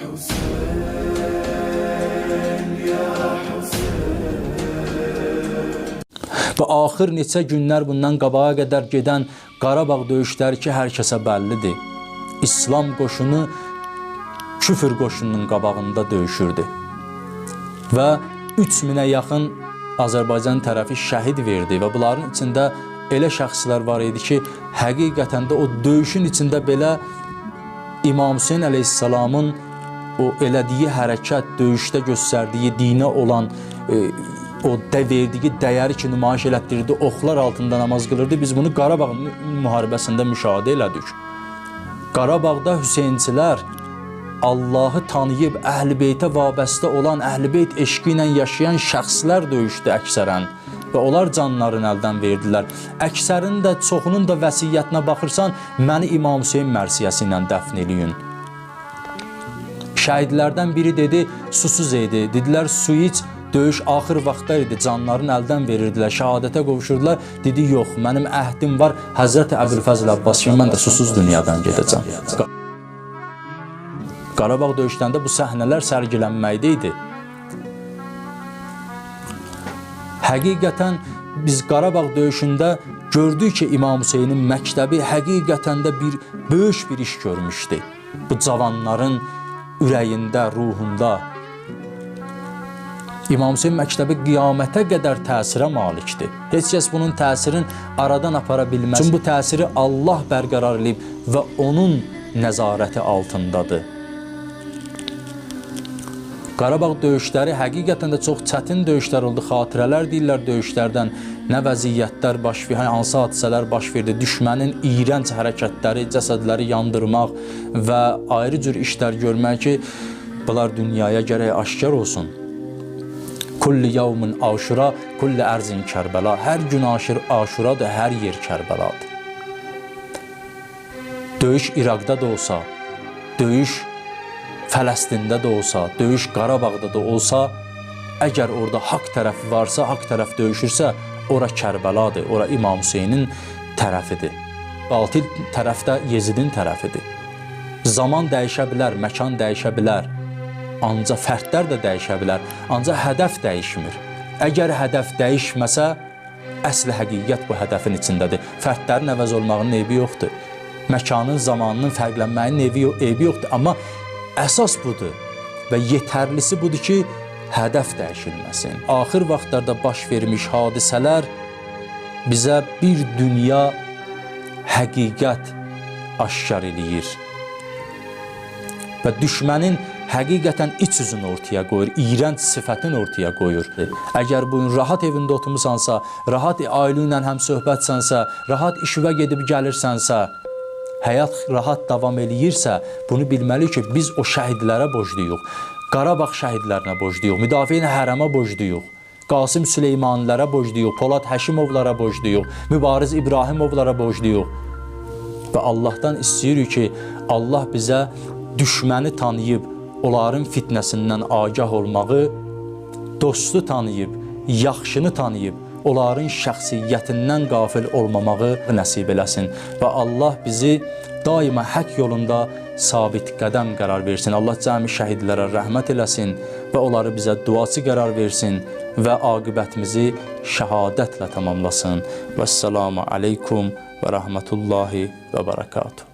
Və axır neçə günlər bundan qabağa qədər gedən Qarabağ döyüşləri ki, hər kəsə bəllidir. İslam qoşunu küfür qoşununun qabağında döyüşürdü. Və 3000-ə yaxın Azərbaycan tərəfi şəhid verdi və bunların içində elə şəxslər var idi ki, həqiqətən də o döyüşün içində belə İmam Hüseyn əleyhissalamın o elədiyi hərəkət, döyüşdə göstərdiyi dinə olan e, o də verdiyi dəyəri ki, nümayiş elətdirirdi, oxlar altında namaz qılırdı. Biz bunu Qarabağ mü- müharibəsində müşahidə elədik. Qarabağda Hüseynçilər Allahı tanıyıb Əhl-i Beytə vabəstə olan Əhl-i Beyt eşqi ilə yaşayan şəxslər döyüşdü əksərən və onlar canlarını əldən verdilər. Əksərinin də çoxunun da vəsiyyətinə baxırsan, məni İmam Hüseyn mərsiyəsi ilə dəfn eləyin. Şəhidlərdən biri dedi, susuz idi. Dedilər, su iç, döyüş axır vaxtda idi, canlarını əldən verirdilər, şəhadətə qovuşurdular. Dedi, yox, mənim əhdim var, Həzrət Əbülfəzl Abbas kimi mən də susuz dünyadan gedəcəm. Qarabağ döyüşlərində bu səhnələr sərgilənməkdə idi. Həqiqətən biz Qarabağ döyüşündə gördük ki, İmam Hüseynin məktəbi həqiqətən də bir böyük bir iş görmüşdü. Bu cavanların ürəyində, ruhunda. İmam Hüseyn məktəbi qiyamətə qədər təsirə malikdir. Heç kəs bunun təsirin aradan apara bilməz. Çünki bu təsiri Allah bərqərar edib və onun nəzarəti altındadır. Qarabağ döyüşləri həqiqətən də çox çətin döyüşlər oldu. Xatirələr deyirlər döyüşlərdən. Nə vəziyyətlər baş verdi, hansı hadisələr baş verdi. Düşmənin iyrənc hərəkətləri, cəsədləri yandırmaq və ayrı cür işlər görmək ki, bunlar dünyaya gərək aşkar olsun. Kulli yevmin aşura, kulli ərzin Kərbəla. Hər gün aşır aşuradır, hər yer Kərbəladır. Döyüş İraqda da olsa, döyüş Fələstində də olsa, döyüş Qarabağda da olsa, əgər orada haqq tərəfi varsa, haqq tərəf döyüşürsə, ora Kərbəladır, ora İmam Hüseynin tərəfidir. Batil tərəf də Yezidin tərəfidir. Zaman dəyişə bilər, məkan dəyişə bilər. Ancaq fərdlər də dəyişə bilər, ancaq hədəf dəyişmir. Əgər hədəf dəyişməsə, əsl həqiqət bu hədəfin içindədir. Fərdlərin əvəz olmağının eybi yoxdur. Məkanın, zamanının fərqlənməyinin eybi, eybi yoxdur, amma əsas budur və yetərlisi budur ki, hədəf dəyişilməsin. Axır vaxtlarda baş vermiş hadisələr bizə bir dünya həqiqət aşkar eləyir və düşmənin həqiqətən iç üzünü ortaya qoyur, iyrənc sifətini ortaya qoyur. Əgər bu gün rahat evində oturmusansa, rahat ailə ilə həm söhbətsənsə, rahat işvə gedib gəlirsənsə, həyat rahat davam eləyirsə, bunu bilməli ki, biz o şəhidlərə borcluyuq. Qarabağ şəhidlərinə borcluyuq, Müdafiə Hərəmə borcluyuq. Qasım Süleymanlılara borcluyuq, Polad Həşimovlara borcluyuq, Mübariz İbrahimovlara borcluyuq. Və Allahdan istəyirik ki, Allah bizə düşməni tanıyıb, onların fitnəsindən agah olmağı, dostu tanıyıb, yaxşını tanıyıb, onların şəxsiyyətindən qafil olmamağı nəsib eləsin və Allah bizi daima haqq yolunda sabit qədəm qərar versin. Allah cəmi şəhidlərə rəhmət eləsin və onları bizə duaçı qərar versin və aqibətimizi şəhadətlə tamamlasın. Vəssalamu aleykum və rəhmətullahi və bərəkatuhu.